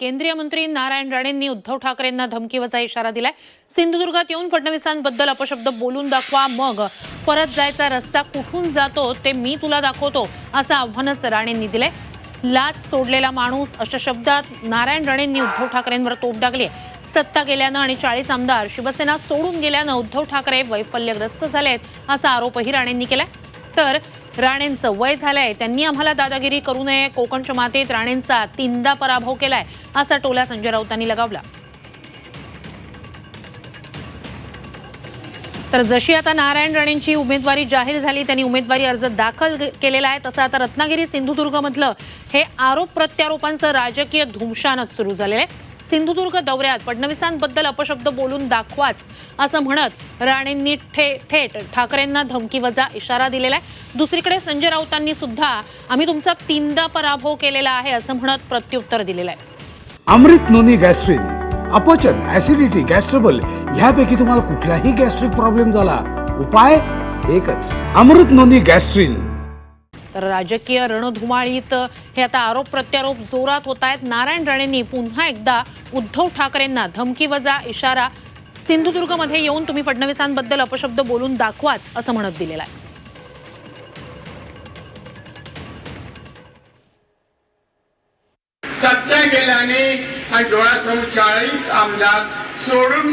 केंद्रीय मंत्री नारायण राणेंनी उद्धव ठाकरेंना धमकीवजा इशारा दिलाय. सिंधुदुर्गात येऊन फडणवीसांबद्दल अपशब्द बोलून दाखवा मग. परत जायचा रस्ता कुठून जातो ते मी तुला दाखवतो असं आव्हानच राणेंनी दिलंय. लाच सोडलेला माणूस अशा शब्दात नारायण राणेंनी उद्धव ठाकरेंवर तोफ टाकली सत्ता गेल्यानं आणि चाळीस आमदार शिवसेना सोडून गेल्यानं उद्धव ठाकरे वैफल्यग्रस्त झालेत असा आरोपही राणेंनी केलाय. तर राणेंचं वय झालंय. त्यांनी आम्हाला दादागिरी करू नये. कोकणच्या मातेत राणेंचा तीनदा पराभव केलाय असा टोला संजय राऊतांनी लगावला. तर जशी आता नारायण राणेंची उमेदवारी जाहीर झाली त्यांनी उमेदवारी अर्ज दाखल केलेला आहे. तसं आता रत्नागिरी सिंधुदुर्गमधलं हे आरोप प्रत्यारोपांचं राजकीय धुमशानच सुरू झालेलं आहे. सिंधुदुर्ग दौऱ्यात फडणवीसांबद्दल अपशब्द बोलून दाखवाच असं म्हणत राणेंनी ठे थेट ठाकरेंना धमकीवजा इशारा दिलेला आहे. दुसरीकडे संजय राऊतांनी सुद्धा आम्ही तुमचा तीनदा पराभव केलेला आहे असं म्हणत प्रत्युत्तर दिलेलं आहे. अमृत नोनी गॅस्ट्रिन अपचन ऍसिडिटी गॅस्ट्रबल ह्यापैकी तुम्हाला कुठलाही गॅस्ट्रिक प्रॉब्लेम झाला. उपाय एकच अमृत नोनी गॅस्ट्रिन. तर राजकीय रणधुमाळीत हे आता आरोप प्रत्यारोप जोरात होत आहेत. नारायण राणेंनी पुन्हा एकदा उद्धव ठाकरेंना धमकी वजा इशारा सिंधुदुर्गमध्ये येऊन तुम्ही फडणवीसांबद्दल अपशब्द बोलून दाखवाच असं म्हणत दिलेला आहे. सत्ता गेल्याने आणि डोळ्यासमोर चाळीस आमदार सोडून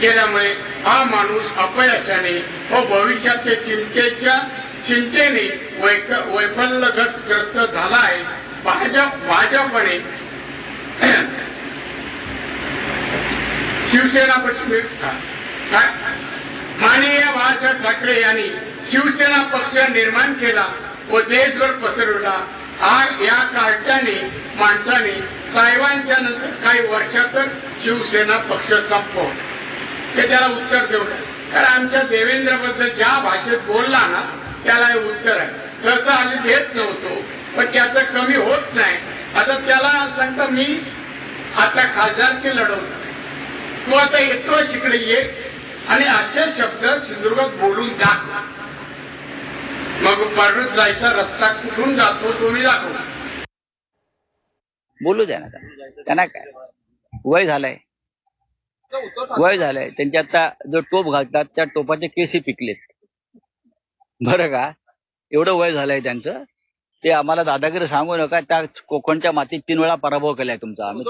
गेल्यामुळे हा माणूस अपयशाने व भविष्यात चिंतेच्या चिंतेने वैक वैफल्यग्रस्त झाला आहे भाजप भाजपने शिवसेना पक्ष माननीय बाळासाहेब ठाकरे यांनी शिवसेना पक्ष निर्माण केला व देशभर पसरवला. हा या कार्ट्याने माणसाने साहेबांच्या नंतर काही वर्षातच शिवसेना पक्ष संपव ते त्याला उत्तर देऊ नये कारण आमच्या देवेंद्रबद्दल ज्या भाषेत बोलला ना त्याला उत्तर आहे. सहसा आम्ही देत नव्हतो पण त्याचं कमी होत नाही. आता त्याला सांगत मी आता खासदारकी लढवत तू आता येतो शिकडे ये आणि असे शब्द सिंधुदुर्गात बोलून दाखव मग परत जायचा रस्ता कुठून जातो तो मी दाखव. बोलू द्या ना त्यांना काय? वय झालंय. वय झालंय. त्यांच्या आता जो टोप घालतात त्या टोपाचे केसी पिकलेत. बरं का? एवढं वय झालंय त्यांचं. ते आम्हाला दादागिरी सांगू नका. त्या कोकणच्या मातीत तीन वेळा पराभव केलाय तुमचा आम्ही.